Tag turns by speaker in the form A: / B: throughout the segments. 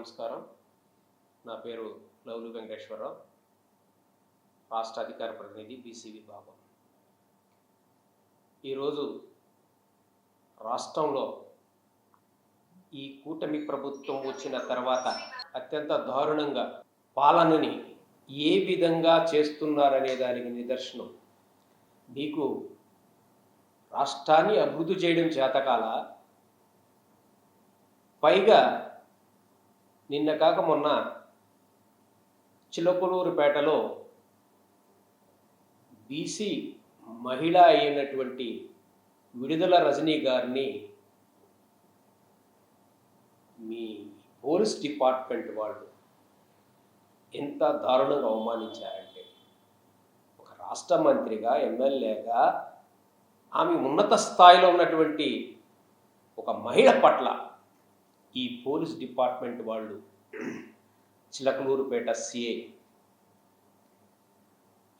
A: నమస్కారం. నా పేరు లవ్లు వెంకటేశ్వరరావు. రాష్ట్ర అధికార ప్రతినిధి బీసీ విభాగం ఈరోజు రాష్ట్రంలో ఈ కూటమి ప్రభుత్వం వచ్చిన తర్వాత అత్యంత దారుణంగా పాలనని ఏ విధంగా చేస్తున్నారనే దానికి నిదర్శనం. మీకు రాష్ట్రాన్ని అభివృద్ధి చేయడం చేతకాల పైగా నిన్న కాక మొన్న చిలకలూరుపేటలో బీసీ మహిళ అయినటువంటి విడుదల రజనీ గారిని మీ పోలీస్ డిపార్ట్మెంట్ వాళ్ళు ఎంత దారుణంగా అవమానించారంటే ఒక రాష్ట్ర మంత్రిగా ఎమ్మెల్యేగా ఆమె ఉన్నత స్థాయిలో ఉన్నటువంటి ఒక మహిళ పట్ల ఈ పోలీస్ డిపార్ట్మెంట్ వాళ్ళు చిలకలూరుపేట సిఏ.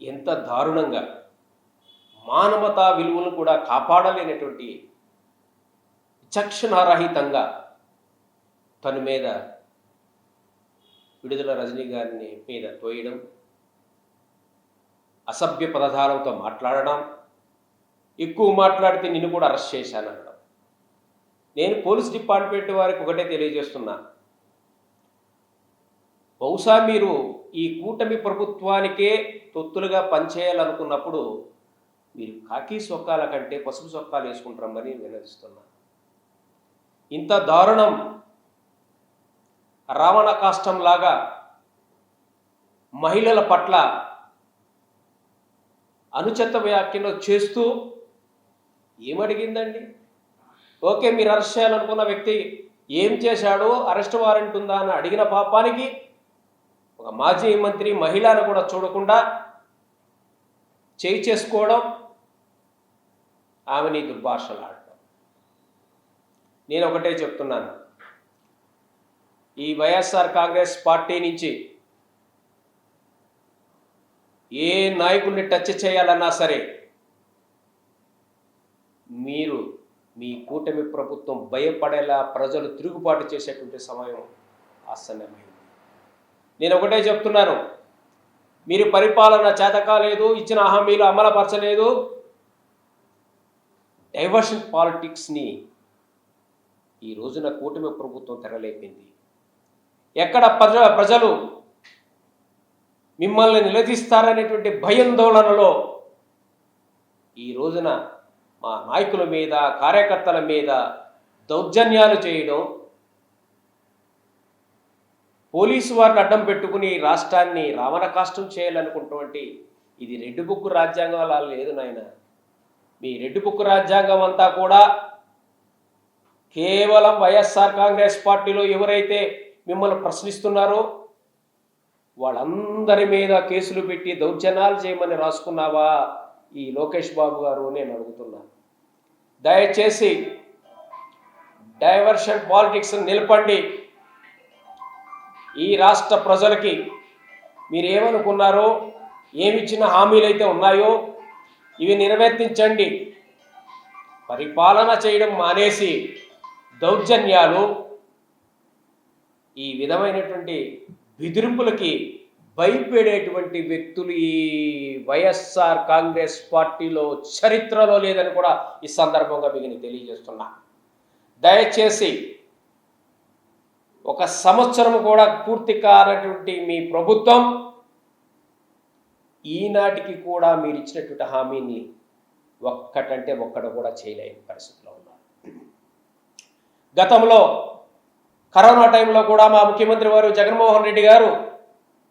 A: ఎంత దారుణంగా మానవతా విలువలను కూడా కాపాడలేనటువంటి విచక్షణారహితంగా తన మీద విడుదల రజనీ గారిని మీద తోయడం అసభ్య పదధారంతో మాట్లాడడం ఎక్కువ మాట్లాడితే నిన్ను కూడా అరెస్ట్ చేశాను నేను పోలీస్ డిపార్ట్మెంట్ వారికి ఒకటే తెలియజేస్తున్నా. బహుశా మీరు ఈ కూటమి ప్రభుత్వానికే తొత్తులుగా పనిచేయాలనుకున్నప్పుడు మీరు కాకి సొక్కాల కంటే పసుపు సొక్కాలు వేసుకుంటారని వినదిస్తున్నా ఇంత దారుణం రావణ కాష్టంలాగా మహిళల పట్ల అనుచిత వ్యాఖ్యలు చేస్తూ ఏమడిగిందండి? ఓకే మీరు అరెస్ట్ చేయాలనుకున్న వ్యక్తి ఏం చేశాడో? అరెస్ట్ వారెంట్ ఉందా అని అడిగిన పాపానికి ఒక మాజీ మంత్రి మహిళను కూడా చూడకుండా చేయి చేసుకోవడం ఆమెని దుర్భాషలాడటం. నేను ఒకటే చెప్తున్నాను. ఈ వైఎస్ఆర్ కాంగ్రెస్ పార్టీ నుంచి ఏ నాయకుడిని టచ్ చేయాలన్నా సరే మీరు మీ కూటమి ప్రభుత్వం భయపడేలా ప్రజలు తిరుగుబాటు చేసేటువంటి సమయం ఆసన్నమైంది. నేను ఒకటే చెప్తున్నాను. మీరు పరిపాలన చేతకాలేదు ఇచ్చిన హామీలు అమలుపరచలేదు. డైవర్షన్ పాలిటిక్స్ని ఈ రోజున కూటమి ప్రభుత్వం తెరలేపింది. ఎక్కడ ప్రజ ప్రజలు మిమ్మల్ని నిలదీస్తారనేటువంటి భయాందోళనలో ఈ రోజున మా నాయకుల మీద కార్యకర్తల మీద దౌర్జన్యాలు చేయడం పోలీసు వారిని అడ్డం పెట్టుకుని రాష్ట్రాన్ని రావణ కాష్టం ఇది రెడ్డి బుక్ రాజ్యాంగం అలా లేదు నాయన. మీ రెడ్డి బుక్ రాజ్యాంగం అంతా కూడా కేవలం వైఎస్ఆర్ కాంగ్రెస్ పార్టీలో ఎవరైతే మిమ్మల్ని ప్రశ్నిస్తున్నారో వాళ్ళందరి మీద కేసులు పెట్టి దౌర్జన్యాలు చేయమని రాసుకున్నావా? ఈ లోకేష్ బాబు గారు నేను అడుగుతున్నా. దయచేసి డైవర్షన్ పాలిటిక్స్ నిలపండి. ఈ రాష్ట్ర ప్రజలకి మీరు ఏమనుకున్నారో ఏమిచ్చిన హామీలు అయితే ఉన్నాయో ఇవి నెరవేర్తించండి. పరిపాలన చేయడం మానేసి దౌర్జన్యాలు ఈ విధమైనటువంటి బెదిరింపులకి భయపడేటువంటి వ్యక్తులు ఈ వైఎస్ఆర్ కాంగ్రెస్ పార్టీలో చరిత్రలో లేదని కూడా ఈ సందర్భంగా మీకు తెలియజేస్తున్నా. దయచేసి ఒక సంవత్సరం కూడా పూర్తి కానటువంటి మీ ప్రభుత్వం ఈనాటికి కూడా మీరు ఇచ్చినటువంటి హామీని ఒక్కటంటే ఒక్కడు కూడా చేయలేని పరిస్థితిలో ఉన్నారు. గతంలో కరోనా టైంలో కూడా మా ముఖ్యమంత్రి వారు జగన్మోహన్ రెడ్డి గారు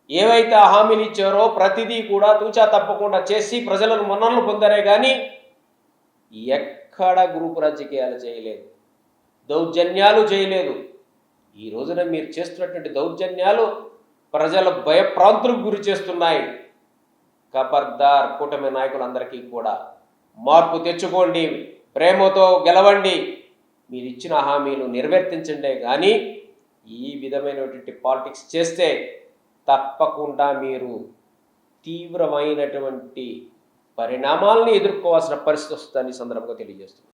A: ఏవైతే ఆ హామీలు ఇచ్చారో ప్రతిదీ కూడా తూచా తప్పకుండా చేసి ప్రజలను మన్ననలు పొందారే కానీ ఎక్కడ గ్రూప్ రాజకీయాలు చేయలేదు. దౌర్జన్యాలు చేయలేదు. ఈ రోజున మీరు చేస్తున్నటువంటి దౌర్జన్యాలు ప్రజల భయప్రాంతులకు గురి చేస్తున్నాయి. కబర్దార్ కూటమి నాయకులందరికీ కూడా మార్పు తెచ్చుకోండి ప్రేమతో గెలవండి. మీరు ఇచ్చిన హామీలు నెరవేర్తించండే కానీ ఈ విధమైనటువంటి పాలిటిక్స్ చేస్తే తప్పకుండా మీరు తీవ్రమైనటువంటి పరిణామాలను ఎదుర్కోవాల్సిన పరిస్థితి వస్తుందని సందర్భంగా తెలియజేస్తుంది